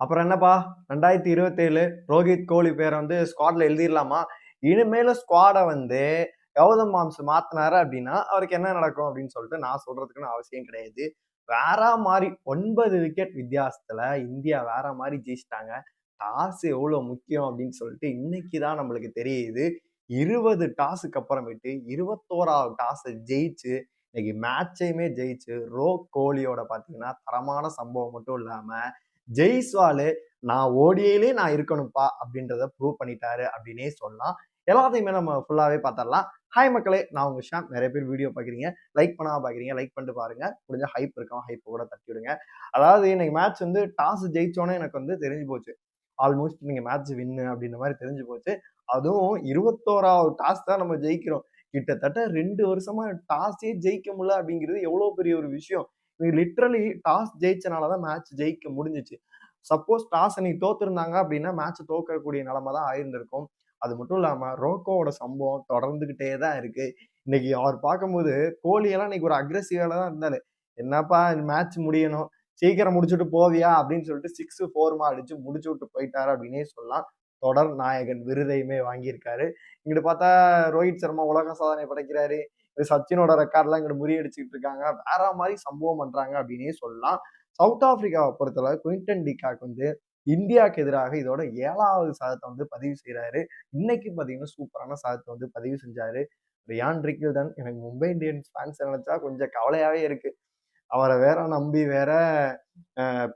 அப்புறம் என்னப்பா? ரெண்டாயிரத்தி இருபத்தேழு ரோஹித் கோலி பேரை வந்து ஸ்குவாட்ல எழுதிடலாமா இனிமேலும் ஸ்குவாடை வந்து கௌதம் மாம்ஸ் மாத்தினாரு அப்படின்னா அவருக்கு என்ன நடக்கும் அப்படின்னு சொல்லிட்டு நான் சொல்றதுக்குன்னு அவசியம் கிடையாது. வேற மாதிரி ஒன்பது விக்கெட் வித்தியாசத்துல இந்தியா வேற மாதிரி ஜெயிச்சிட்டாங்க. டாஸ் எவ்வளோ முக்கியம் அப்படின்னு சொல்லிட்டு இன்னைக்கு தான் நம்மளுக்கு தெரியுது. இருபது டாஸுக்கு அப்புறமேட்டு இருபத்தோராவது டாஸை ஜெயிச்சு இன்னைக்கு மேட்சையுமே ஜெயிச்சு ரோ கோலியோட பார்த்தீங்கன்னா தரமான சம்பவம் மட்டும் இல்லாமல் ஜெய்ஸ்வாலு நான் ஓடியிலே நான் இருக்கணும்ப்பா அப்படின்றத ப்ரூவ் பண்ணிட்டாரு அப்படின்னே சொல்லலாம். எல்லாத்தையுமே நம்ம ஃபுல்லாகவே பார்த்துடலாம். ஹாய் மக்களே நான் உங்கள் ஷாம். நிறைய பேர் வீடியோ பார்க்குறீங்க. லைக் பண்ணாமல் பார்க்குறீங்க. லைக் பண்ணிட்டு பாருங்க. முடிஞ்ச ஹைப் இருக்கும் ஹைப் கூட தட்டி விடுங்க அதாவது இன்னைக்கு மேட்ச் வந்து டாஸ் ஜெயிச்சோன்னே எனக்கு வந்து தெரிஞ்சு போச்சு. ஆல்மோஸ்ட் நீங்கள் மேட்ச் வின்னு அப்படின்ற மாதிரி தெரிஞ்சு போச்சு. அதுவும் இருபத்தோராவது டாஸ் தான் நம்ம ஜெயிக்கிறோம். கிட்டத்தட்ட ரெண்டு வருஷமா டாஸே ஜெயிக்க முடியல அப்படிங்கிறது எவ்வளோ பெரிய ஒரு விஷயம். நீ லிட்ரலி டாஸ் ஜெயிச்சனால தான் மேட்ச் ஜெயிக்க முடிஞ்சிச்சு. சப்போஸ் டாஸ் நீ தோத்துருந்தாங்க அப்படின்னா மேட்ச் தோக்கக்கூடிய நிலைமை தான் ஆயிருந்திருக்கும். அது மட்டும் இல்லாமல் ரோக்கோவோட சம்பவம் தொடர்ந்துகிட்டே தான் இருக்கு. இன்னைக்கு அவர் பார்க்கும்போது கோலியெல்லாம் இன்னைக்கு ஒரு அக்ரெசிவால தான் இருந்தாரு. என்னப்பா மேட்ச் முடியணும். சீக்கிரம் முடிச்சுட்டு போவியா? அப்படின்னு சொல்லிட்டு சிக்ஸ் ஃபோர்மா அடிச்சு முடிச்சு விட்டு போயிட்டாரு அப்படின்னே சொல்லலாம். தொடர் நாயகன் விருதையுமே வாங்கியிருக்காரு. இங்கிட்டு பார்த்தா ரோஹித் சர்மா உலக சாதனை படைக்கிறாரு. சச்சினோட ரெக்கார்ட்லாம் இங்கிட்டு முறியடிச்சுட்டு இருக்காங்க. வேற மாதிரி சம்பவம் பண்றாங்க அப்படின்னே சொல்லலாம். சவுத் ஆப்பிரிக்காவை பொறுத்தளவு குயின்டன் டிகாக் வந்து இந்தியாவுக்கு எதிராக இதோட ஏழாவது சாதத்தை வந்து பதிவு செய்கிறாரு இன்னைக்கு பார்த்தீங்கன்னா சூப்பரான சாதத்தை வந்து பதிவு செஞ்சாரு. ரியான் ரிக்கில்டன் எனக்கு மும்பை இந்தியன்ஸ் ஃபேன்ஸ் நினைச்சா கொஞ்சம் கவலையாவே இருக்கு. அவரை வேற நம்பி வேற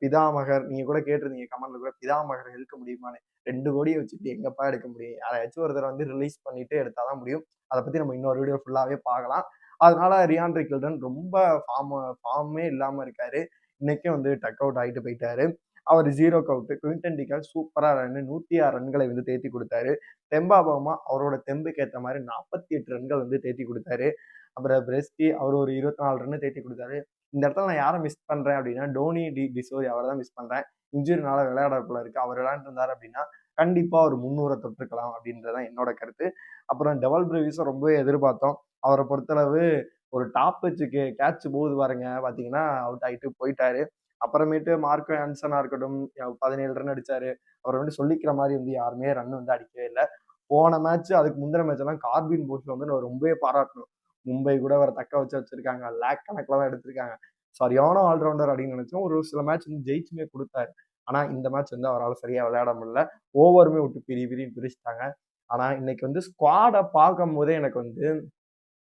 பிதாமகர் நீங்க கூட கேட்டிருந்தீங்க கமெண்ட்ல கூட பிதாமகர் இருக்க முடியுமான்னு. ரெண்டு கோடியை வச்சுட்டு எங்கப்பா எடுக்க முடியும். யாராச்சும் ஒருத்தர் வந்து ரிலீஸ் பண்ணிட்டு எடுத்தாதான் முடியும். அதை பற்றி நம்ம இன்னொரு வீடியோ ஃபுல்லாகவே பார்க்கலாம். அதனால ரியான் ரிக்கில்டன் ரொம்ப ஃபார்ம் ஃபார்மே இல்லாமல் இருக்காரு. இன்னைக்கே வந்து டக் அவுட் ஆகிட்டு போயிட்டாரு. அவர் ஜீரோ கவுட்டு குவிண்டன் டிகால் சூப்பராக ரன் நூற்றி ஆறு ரன்களை வந்து தேத்தி கொடுத்தாரு. தெம்பா பவுமா அவரோட தெம்புக்கு ஏற்ற மாதிரி நாற்பத்தி எட்டு ரன்கள் வந்து தேத்தி கொடுத்தாரு. அப்புறம் பிரெஸ்டி அவர் ஒரு இருபத்தி நாலு ரன் தேத்தி கொடுத்தாரு. இந்த இடத்துல நான் யாரை மிஸ் பண்ணுறேன் அப்படின்னா டோனி டி டிசோரி அவரை தான் மிஸ் பண்ணுறேன் இன்ஜுரினால விளையாடக்குள்ள இருக்கு. அவர் விளையாண்டுருந்தார் அப்படின்னா கண்டிப்பாக ஒரு முன்னூரை தொற்றுக்கலாம் அப்படின்றதான் என்னோட கருத்து. அப்புறம் டெவல் பிரேவிஸும் ரொம்பவே எதிர்பார்த்தோம். அவரை பொறுத்தளவு ஒரு டாப் வச்சுக்கு கேட்ச் போகுது பாருங்க. பார்த்தீங்கன்னா அவுட் ஆகிட்டு போயிட்டாரு. அப்புறமேட்டு மார்க்கோ ஆன்சனாக இருக்கட்டும் பதினேழு ரன் அடிச்சாரு. அவரை வந்து சொல்லிக்கிற மாதிரி வந்து யாருமே ரன் வந்து அடிக்கவே இல்லை. போன மேட்ச் அதுக்கு முந்தின மேட்ச் எல்லாம் கார்பின் போஸ்ட் வந்து நான் ரொம்பவே பாராட்டணும். மும்பை கூட அவரை தக்க வச்சு வச்சிருக்காங்க. லேக் கணக்கில் தான் எடுத்திருக்காங்க. சரியான ஆல்ரவுண்டர் அப்படின்னு நினைச்சோம். ஒரு சில மேட்ச் வந்து ஜெயிச்சுமே கொடுத்தாரு. ஆனா இந்த மேட்ச் வந்து அவரால் சரியா விளையாட முடியல. ஓவருமே விட்டு பிரி பிரி பிரிச்சுட்டாங்க. ஆனா இன்னைக்கு வந்து ஸ்குவாடை பார்க்கும் போதே எனக்கு வந்து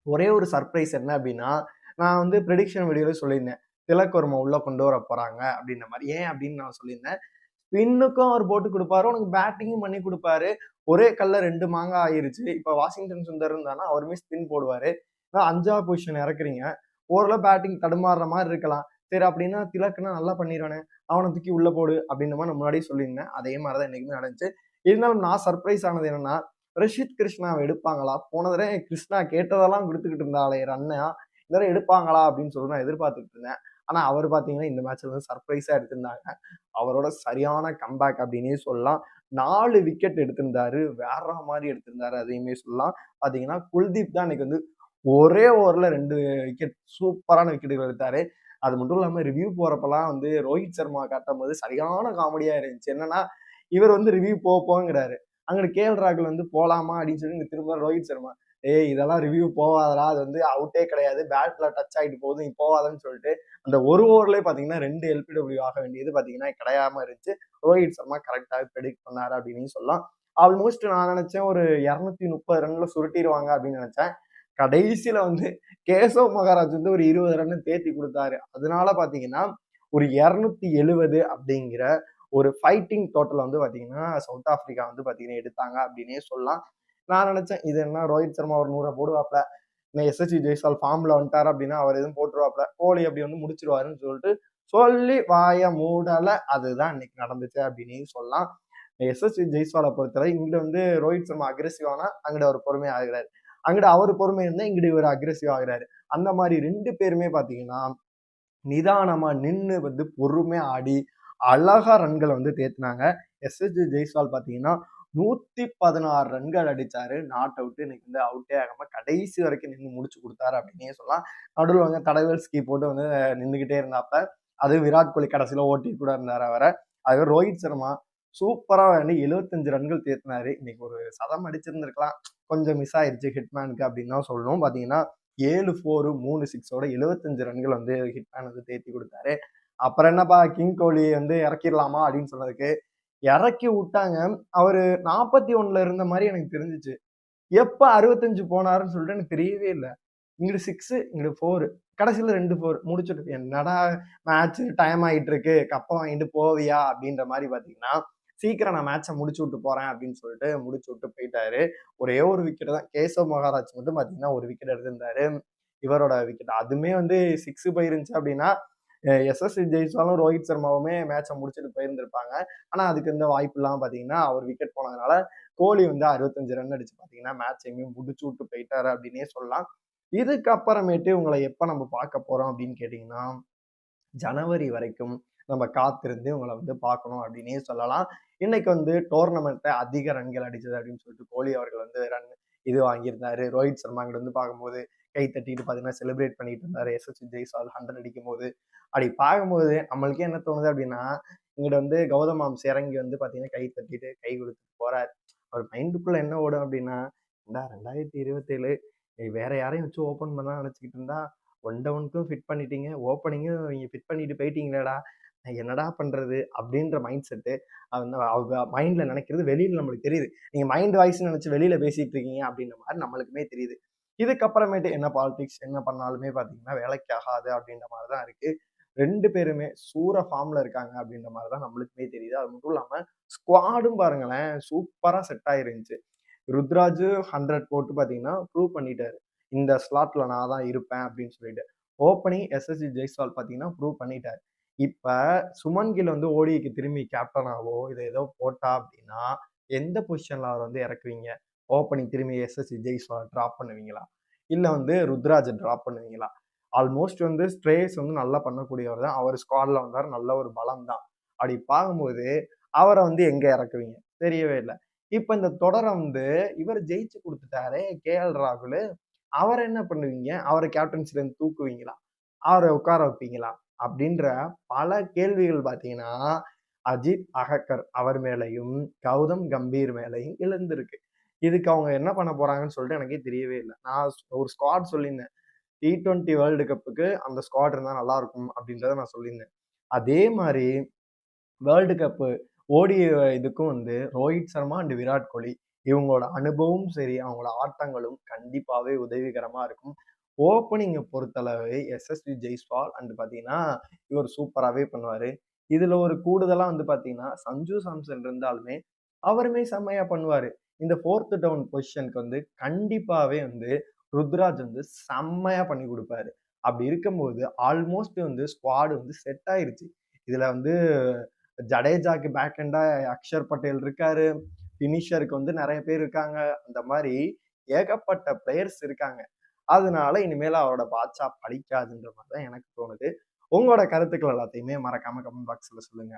ஒரே ஒரு சர்ப்ரைஸ் என்ன அப்படின்னா நான் வந்து ப்ரெடிக்ஷன் வீடியோல சொல்லியிருந்தேன். திலக்கர்மா உள்ள கொண்டு வர போறாங்க அப்படின்ற மாதிரி. ஏன் அப்படின்னு நான் சொல்லியிருந்தேன். ஸ்பின்னுக்கும் அவர் போட்டு கொடுப்பாரு. உனக்கு பேட்டிங்கும் பண்ணி கொடுப்பாரு. ஒரே கல்ல ரெண்டு மாங்காய் ஆயிருச்சு. இப்போ வாஷிங்டன் சுந்தர் இருந்தானா அவருமே ஸ்பின் போடுவாரு. அஞ்சாவது பொசிஷன் இறக்குறீங்க. ஓரளவு பேட்டிங் தடுமாறுற மாதிரி இருக்கலாம். சரி அப்படின்னா திலக்குன்னா நல்லா பண்ணிடுவானே அவனை தூக்கி உள்ள போடு அப்படின்ற மாதிரி நான் முன்னாடியே சொல்லியிருந்தேன். அதே மாதிரி தான் என்னைக்குமே நடந்துச்சு. இருந்தாலும் நான் சர்ப்ரைஸ் ஆனது என்னன்னா ரஷித் கிருஷ்ணாவை எடுப்பாங்களா? போன தடவை கிருஷ்ணா கேட்டதெல்லாம் கொடுத்துக்கிட்டு இருந்தாலே ரன்னா. இந்த எடுப்பாங்களா? அப்படின்னு சொல்லி நான் எதிர்பார்த்துட்டு இருந்தேன். ஆனா அவர் பாத்தீங்கன்னா இந்த மேட்ச்ல வந்து சர்ப்ரைஸா எடுத்திருந்தாங்க. அவரோட சரியான கம்பேக் அப்படின்னே சொல்லலாம். நாலு விக்கெட் எடுத்திருந்தாரு. வேற மாதிரி எடுத்திருந்தாரு அதையுமே சொல்லலாம். பாத்தீங்கன்னா குல்தீப் தான் இன்னைக்கு வந்து ஒரே ஓவரில் ரெண்டு விக்கெட் சூப்பரான விக்கெட்டுகள் எடுத்தாரு. அது மட்டும் இல்லாமல் ரிவ்யூ போகிறப்பெல்லாம் வந்து ரோஹித் சர்மா காட்டும் போது சரியான காமெடியாக இருந்துச்சு. என்னன்னா இவர் வந்து ரிவ்யூ போப்போங்கிறாரு அங்கிட்டு கேஎல் ராகுல் வந்து போகலாமா அப்படின்னு சொல்லி திரும்ப ரோஹித் சர்மா ஏய் இதெல்லாம் ரிவ்யூ போகாதரா அது வந்து அவுட்டே கிடையாது. பேட்ல டச் ஆகிட்டு போகுது நீ போகாதன்னு சொல்லிட்டு அந்த ஒரு ஓவர்லேயே பார்த்தீங்கன்னா ரெண்டு எல்பிடபிள்யூ ஆக வேண்டியது பார்த்தீங்கன்னா கிடையாம இருந்துச்சு. ரோஹித் சர்மா கரெக்டாக ப்ரெடிக்ட் பண்ணாரு அப்படின்னு சொல்லலாம். ஆல்மோஸ்ட் நான் நினச்சேன் ஒரு இரநூத்தி முப்பது ரன்ல சுருட்டிடுவாங்க அப்படின்னு நினச்சேன். கடைசியில வந்து கேசவ் மகாராஜ் வந்து ஒரு இருபது ரன் தேத்தி கொடுத்தாரு. அதனால பாத்தீங்கன்னா ஒரு இரநூத்தி எழுபது அப்படிங்கிற ஒரு ஃபைட்டிங் டோட்டல் வந்து பாத்தீங்கன்னா சவுத் ஆப்பிரிக்கா வந்து பாத்தீங்கன்னா எடுத்தாங்க அப்படின்னே சொல்லலாம். நான் நினைச்சேன் இது என்ன ரோஹித் சர்மா ஒரு நூறை போடுவாப்ல. இன்னும் எஸ்எஸ்சி ஜெய்சால் ஃபார்ம்ல வந்துட்டார் அப்படின்னா அவர் எதுவும் போட்டுருவாப்ல. கோலி அப்படி வந்து முடிச்சிருவாருன்னு சொல்லிட்டு சொல்லி வாய மூடல. அதுதான் இன்னைக்கு நடந்துச்சு அப்படின்னு சொல்லலாம். எஸ்எஸ்சி ஜெய்ஸ்வாலை பொறுத்தவரை இங்கிட்ட வந்து ரோஹித் சர்மா அக்ரெசிவானா அங்கிட்ட அவர் பொறுமையாக ஆகிறாரு. அங்கிட்ட அவர் பொறுமை இருந்தால் இங்கிட்ட இவர் அக்ரெசிவ் ஆகிறாரு. அந்த மாதிரி ரெண்டு பேருமே பார்த்தீங்கன்னா நிதானமாக நின்று வந்து பொறுமையாக ஆடி அழகா ரன்களை வந்து தேத்தினாங்க. எஸ்எஸ்ஜி ஜெய்ஸ்வால் பார்த்தீங்கன்னா நூத்தி பதினாறு ரன்கள் அடிச்சாரு. நாட் அவுட்டு இன்னைக்கு வந்து அவுட்டே ஆகாம கடைசி வரைக்கும் நின்று முடிச்சு கொடுத்தாரு அப்படின்னே சொல்லலாம். நடுவில் வந்து தடவல் ஸ்கீ போட்டு வந்து நின்றுகிட்டே இருந்தாப்ப அது விராட் கோலி கடைசியில் ஓட்டி கூட இருந்தார் அவரை. அதுவே ரோஹித் சர்மா சூப்பராக வேண்டி எழுபத்தஞ்சு ரன்கள் தேத்தினார் இன்னைக்கு ஒரு சதம் அடிச்சிருந்துருக்கலாம் கொஞ்சம் மிஸ் ஆயிடுச்சு ஹிட்மேனுக்கு அப்படின்னு தான் சொல்லணும். பார்த்தீங்கன்னா 7 4 3 6ஓட 75 ரன்கள் வந்து ஹிட்மேன் வந்து தேத்தி கொடுத்தாரு அப்புறம் என்னப்பா கிங் கோலி வந்து இறக்கிடலாமா அப்படின்னு சொன்னதுக்கு, இறக்கி விட்டாங்க அவர் நாற்பத்தி ஒன்றில் இருந்த மாதிரி எனக்கு தெரிஞ்சுச்சு. எப்போ அறுபத்தஞ்சு போனாருன்னு சொல்லிட்டு எனக்கு தெரியவே இல்லை இங்கிட்டு சிக்ஸு இங்கிட்டு ஃபோரு கடைசியில் ரெண்டு ஃபோர் முடிச்சுட்டு என்னடா மேட்ச் டைம் ஆகிட்டு இருக்கு. கப்பை வாங்கிட்டு போவியா? அப்படின்ற மாதிரி பார்த்தீங்கன்னா, சீக்கிரம் நான் மேட்சை முடிச்சு விட்டு போறேன் அப்படின்னு சொல்லிட்டு முடிச்சு விட்டு போயிட்டாரு. ஒரே ஒரு விக்கெட் தான். கேசவ் மகாராஜ் மட்டும் பார்த்தீங்கன்னா, ஒரு விக்கெட் எடுத்திருந்தாரு. இவரோட விக்கெட். அதுமே வந்து சிக்ஸ் போயிருந்துச்சு அப்படின்னா, எஸ்எஸ் ஜெயிச்சாலும் ரோஹித் சர்மாவுமே மேட்சை முடிச்சுட்டு போயிருந்திருப்பாங்க. ஆனா அதுக்கு இந்த வாய்ப்பு இல்லாம பார்த்தீங்கன்னா, அவர் விக்கெட் போனதுனால கோலி வந்து 65 ரன் அடிச்சு பார்த்தீங்கன்னா, மேட்சையுமே முடிச்சு விட்டு போயிட்டாரு அப்படின்னே சொல்லலாம். இதுக்கப்புறமேட்டு உங்களை எப்போ எப்ப நம்ம பார்க்க போறோம் அப்படின்னு கேட்டீங்கன்னா, ஜனவரி வரைக்கும் நம்ம காத்திருந்து உங்களை வந்து பார்க்கணும் அப்படின்னே சொல்லலாம். இன்னைக்கு வந்து டோர்னமெண்ட்டை அதிக ரன்கள் அடிச்சது அப்படின்னு சொல்லிட்டு கோலி அவர்கள் வந்து ரன் இது வாங்கியிருந்தாரு. ரோஹித் சர்மா அங்கிட்டு வந்து பார்க்கும்போது கை தட்டிட்டு பார்த்தீங்கன்னா, செலிப்ரேட் பண்ணிட்டு இருந்தாரு. எஸ்எஸ்வி ஜெய்ஸ்வால் 100 அடிக்கும்போது. அப்படி பார்க்கும்போது நம்மளுக்கே என்ன தோணுது அப்படின்னா, இங்கிட்ட வந்து கௌதம் மாம்ஸ் இறங்கி வந்து பார்த்தீங்கன்னா, கை தட்டிட்டு கை கொடுத்துட்டு போறாரு. அவர் மைண்டுக்குள்ள என்ன ஓடும் அப்படின்னா, "ஏன்டா 2027 வேற யாரையும் வச்சு ஓப்பன் பண்ணலாம் நினச்சிக்கிட்டு இருந்தா, ஒன் டவுனுக்கும் ஃபிட் பண்ணிட்டீங்க. ஓப்பனிங்கும் நீங்கள் ஃபிட் பண்ணிட்டு போயிட்டீங்களேடா! என்னடா பண்ணுறது அப்படின்ற மைண்ட் செட்டு அவங்க மைண்டில் நினைக்கிறது வெளியில் நம்மளுக்கு தெரியுது. நீங்கள் மைண்ட் வாய்ஸ் நினச்சி வெளியில் பேசிகிட்டு இருக்கீங்க அப்படின்ற மாதிரி நம்மளுக்குமே தெரியுது. இதுக்கப்புறமேட்டு என்ன பாலிடிக்ஸ் என்ன பண்ணாலுமே பார்த்தீங்கன்னா, வேலைக்கு ஆகாது அப்படின்ற மாதிரி தான் இருக்குது ரெண்டு பேருமே சூர ஃபார்மில் இருக்காங்க அப்படின்ற மாதிரி தான் நம்மளுக்குமே தெரியுது. அது மட்டும் இல்லாமல் ஸ்குவாடும் பாருங்களேன், சூப்பராக செட் ஆகிருந்துச்சு ருத்ராஜ் 100 போட்டு பார்த்தீங்கன்னா, ப்ரூவ் பண்ணிட்டாரு. இந்த ஸ்லாட்டில் நான் தான் இருப்பேன் அப்படின்னு சொல்லிட்டு. ஓப்பனிங் எஸ்எஸ்ஜி ஜெய்ஸ்வால் பார்த்தீங்கன்னா, ப்ரூவ் பண்ணிட்டார் இப்போ சுமன் கில் வந்து ஓடிக்கு திரும்பி கேப்டனாவோ, இதை ஏதோ போட்டா அப்படின்னா, எந்த பொசிஷனில் அவர் வந்து இறக்குவீங்க? ஓப்பனிங் திரும்பி எஸ்எஸ்சி ஜெய்ஸ்வால் ட்ராப் பண்ணுவீங்களா? இல்லை வந்து ருத்ராஜை ட்ராப் பண்ணுவீங்களா? ஆல்மோஸ்ட் வந்து ஸ்ட்ரேஸ் வந்து நல்லா பண்ணக்கூடியவர் தான். அவர் ஸ்குவாடில் வந்தார் நல்ல ஒரு பலம் தான். அப்படி பார்க்கும்போது, அவரை வந்து எங்கே இறக்குவீங்க? தெரியவே இல்லை இப்போ இந்த தொடரை வந்து இவர் ஜெயிச்சு கொடுத்துட்டாரு கே.எல். ராகுல் அவரை என்ன பண்ணுவீங்க? அவரை கேப்டன்சிலேருந்து தூக்குவீங்களா? அவரை உட்கார வைப்பீங்களா? அப்படின்ற பல கேள்விகள் பார்த்தீங்கன்னா, அஜித் அகக்கர் அவர் மேலையும் கௌதம் கம்பீர் மேலையும் எழுந்திருக்கு. இதுக்கு அவங்க என்ன பண்ண போறாங்கன்னு சொல்லிட்டு எனக்கே தெரியவே இல்லை நான் ஒரு ஸ்குவாட் சொல்லியிருந்தேன். டி20 வேர்ல்டு கப்புக்கு அந்த ஸ்குவாட் இருந்தால் நல்லா இருக்கும் அப்படின்றத நான் சொல்லியிருந்தேன். அதே மாதிரி வேர்ல்டு கப்பு ஓடி இதுக்கும் வந்து ரோஹித் சர்மா அண்ட் விராட் கோலி இவங்களோட அனுபவமும் சரி, அவங்களோட ஆட்டங்களும் கண்டிப்பாகவே உதவிகரமாக இருக்கும். ஓப்பனிங்கை பொறுத்தளவு எஸ்எஸ்வி ஜெய்ஸ்வால் அண்ட் பார்த்தீங்கன்னா, இவர் சூப்பராகவே பண்ணுவார் இதில் ஒரு கூடுதலாக வந்து பார்த்தீங்கன்னா, சஞ்சு சாம்சன் இருந்தாலுமே, அவருமே செம்மையாக பண்ணுவார் இந்த ஃபோர்த்து டவுன் பொசிஷனுக்கு வந்து கண்டிப்பாகவே வந்து ருத்ராஜ் வந்து செம்மையாக பண்ணி கொடுப்பாரு அப்படி இருக்கும்போது ஆல்மோஸ்ட் வந்து ஸ்குவாடு வந்து செட் ஆயிருச்சு. இதில் வந்து ஜடேஜாக்கு பேக் ஹெண்டாக அக்ஷர் பட்டேல் இருக்காரு. ஃபினிஷருக்கு வந்து நிறைய பேர் இருக்காங்க. அந்த மாதிரி ஏகப்பட்ட பிளேயர்ஸ் இருக்காங்க. அதனால இனிமேல் அவரோட பாட்சா பழிக்காதுன்ற மாதிரி தான் எனக்கு தோணுது. உங்களோட கருத்துக்கள் எல்லாத்தையுமே மறக்காம கமெண்ட் பாக்ஸில் சொல்லுங்க.